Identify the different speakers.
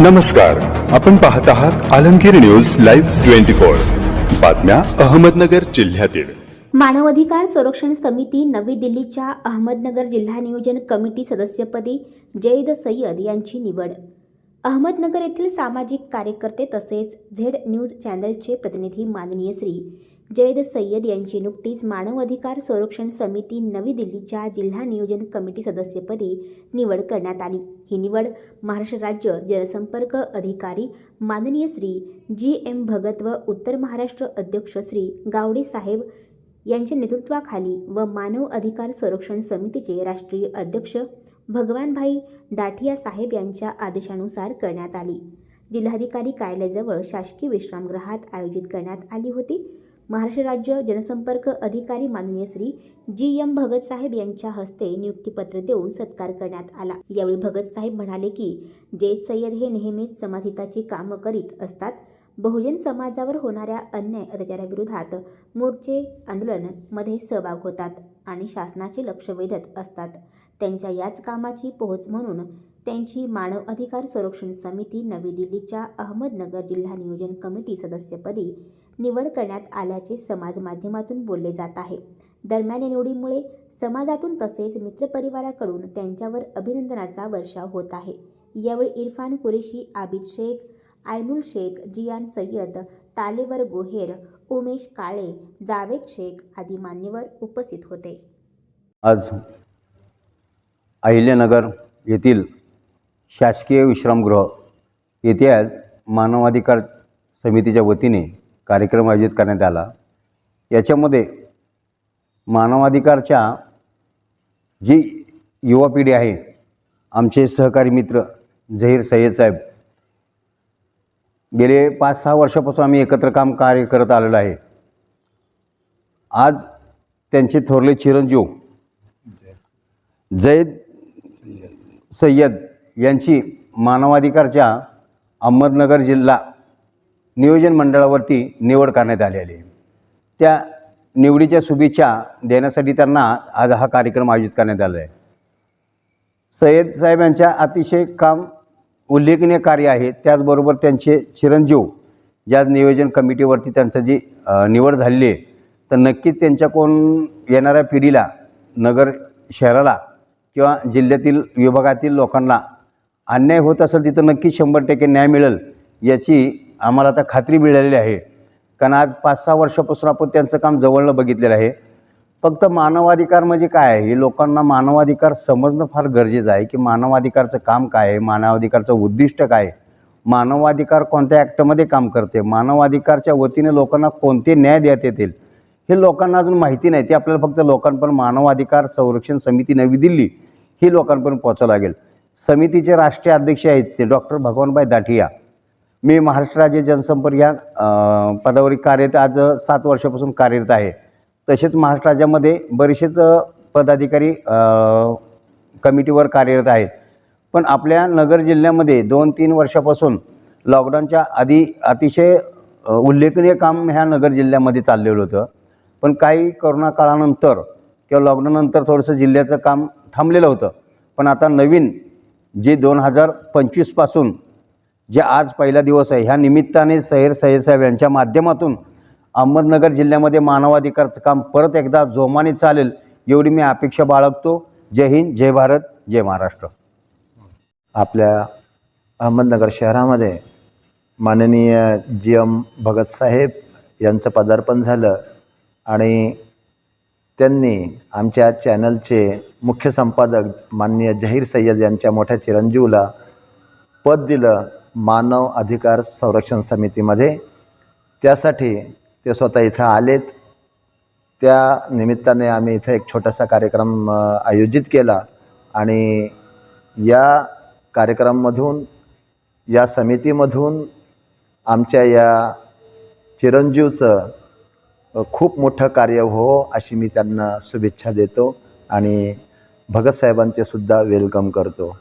Speaker 1: नमस्कार. आपण पाहत आहात Alamgir news live twenty four. बातम्या अहमदनगर जिल्ह्यातील.
Speaker 2: मानवाधिकार संरक्षण समिती नवी दिल्लीच्या अहमदनगर जिल्हा नियोजन कमिटी सदस्यपदी जैद सय्यद यांची निवड. अहमदनगर येथील सामाजिक कार्यकर्ते तसेच झेड न्यूज चॅनलचे प्रतिनिधी माननीय श्री जैद सय्यद यांची नुकतीच मानवाधिकार संरक्षण समिती नवी दिल्लीच्या जिल्हा नियोजन कमिटी सदस्यपदी निवड करण्यात आली. ही निवड महाराष्ट्र राज्य जनसंपर्क अधिकारी माननीय श्री जी एम भगत व उत्तर महाराष्ट्र अध्यक्ष श्री गावडे साहेब यांच्या नेतृत्वाखाली व मानव अधिकार संरक्षण समितीचे राष्ट्रीय अध्यक्ष भगवानभाई दाठिया साहेब यांच्या आदेशानुसार करण्यात आली. जिल्हाधिकारी कार्यालयाजवळ शासकीय विश्रामगृहात आयोजित करण्यात आली होती. महाराष्ट्र राज्य जनसंपर्क अधिकारी माननीय श्री जी एम भगत साहेब यांच्या हस्ते नियुक्तीपत्र देऊन सत्कार करण्यात आला. यावेळी भगत साहेब म्हणाले की जैद सय्यद हे नेहमीच समाजहिताची कामं करीत असतात. बहुजन समाजावर होणाऱ्या अन्याय अत्याचाराविरोधात मोर्चे आंदोलनमध्ये सहभाग होतात आणि शासनाचे लक्ष वेधत असतात. त्यांच्या याच कामाची पोहोच म्हणून त्यांची मानव अधिकार संरक्षण समिती नवी दिल्लीच्या अहमदनगर जिल्हा नियोजन कमिटी सदस्यपदी निवड करण्यात आल्याचे समाज माध्यमातून बोलले जात आहे. दरम्यान या निवडीमुळे समाजातून तसेच मित्रपरिवाराकडून त्यांच्यावर अभिनंदनाचा वर्षाव होत आहे. यावेळी इरफान कुरेशी आबिद शेख आयनुल शेख जियान सय्यद तालेवर गोहेर उमेश काळे जावेद शेख आदी मान्यवर उपस्थित होते.
Speaker 3: आज अहिल्यानगर येथील शासकीय विश्रामगृह येथे आज मानवाधिकार समितीच्या वतीने कार्यक्रम आयोजित करण्यात आला. याच्यामध्ये मानवाधिकारच्या जी युवा पिढी आहे आमचे सहकारी मित्र झहीर सय्यद साहेब गेले पाच सहा वर्षापासून आम्ही एकत्र काम कार्य करत आलेलो आहे. आज त्यांचे थोरले चिरंजीव जैद सय्यद यांची मानवाधिकारच्या अहमदनगर जिल्हा नियोजन मंडळावरती निवड करण्यात आलेली आहे. त्या निवडीच्या शुभेच्छा देण्यासाठी त्यांना आज हा कार्यक्रम आयोजित करण्यात आला आहे. सय्यद साहेब यांच्या अतिशय काम उल्लेखनीय कार्य आहे. त्याचबरोबर त्यांचे चिरंजीव ज्या नियोजन कमिटीवरती त्यांचं जी निवड झालेली आहे तर नक्कीच त्यांच्याकडून येणाऱ्या पिढीला नगर शहराला किंवा जिल्ह्यातील विभागातील लोकांना अन्याय होत असेल तिथं नक्कीच शंभर टक्के न्याय मिळेल याची आम्हाला आता खात्री मिळालेली आहे. कारण आज पाच सहा वर्षापासून आपण त्यांचं काम जवळनं बघितलेलं आहे. फक्त मानवाधिकार म्हणजे काय आहे? हे लोकांना मानवाधिकार समजणं फार गरजेचं आहे की मानवाधिकारचं काम काय आहे? मानवाधिकारचं उद्दिष्ट काय आहे? मानवाधिकार कोणत्या ॲक्टमध्ये काम करते? मानवाधिकारच्या वतीने लोकांना कोणते न्याय देण्यात येतील? हे लोकांना अजून माहिती नाही. ते आपल्याला फक्त लोकांपर्यंत मानवाधिकार संरक्षण समिती नवी दिल्ली ही लोकांपर्यंत पोचावं लागेल. समितीचे राष्ट्रीय अध्यक्ष आहेत ते डॉक्टर भगवानभाई दाठिया. मी महाराष्ट्र राज्य जनसंपर्क या पदावरील कार्यरत आज सात वर्षापासून कार्यरत आहे. तसेच महाराष्ट्र राज्यामध्ये बरेचसेच पदाधिकारी कमिटीवर कार्यरत आहेत. पण आपल्या नगर जिल्ह्यामध्ये दोन तीन वर्षापासून लॉकडाऊनच्या आधी अतिशय उल्लेखनीय काम ह्या नगर जिल्ह्यामध्ये चाललेलं होतं. पण काही करोना काळानंतर किंवा लॉकडाऊननंतर थोडंसं जिल्ह्याचं काम थांबलेलं होतं. पण आता नवीन जे दोन हजार पंचवीसपासून जे आज पहिला दिवस आहे ह्या निमित्ताने सैर सय्यद साहेब यांच्या माध्यमातून अहमदनगर जिल्ह्यामध्ये मानवाधिकारचं काम परत एकदा जोमाने चालेल एवढी मी अपेक्षा बाळगतो. जय हिंद जय भारत जय महाराष्ट्र.
Speaker 4: आपल्या अहमदनगर शहरामध्ये माननीय जी एम भगतसाहेब यांचं पदार्पण झालं आणि त्यांनी आमच्या चॅनलचे मुख्य संपादक माननीय जहीर सय्यद यांच्या मोठ्या चिरंजीवला पद दिलं. मानव अधिकार संरक्षण समितीमध्ये. त्यासाठी ते स्वतः इथं आलेत. त्या निमित्ताने आम्ही इथं एक छोटासा कार्यक्रम आयोजित केला आणि या कार्यक्रमामधून या समितीमधून आमच्या या चिरंजीवचं खूप मोठं कार्य हो अशी मी त्यांना शुभेच्छा देतो आणि भगतसाहेबांचे सुद्धा वेलकम करतो.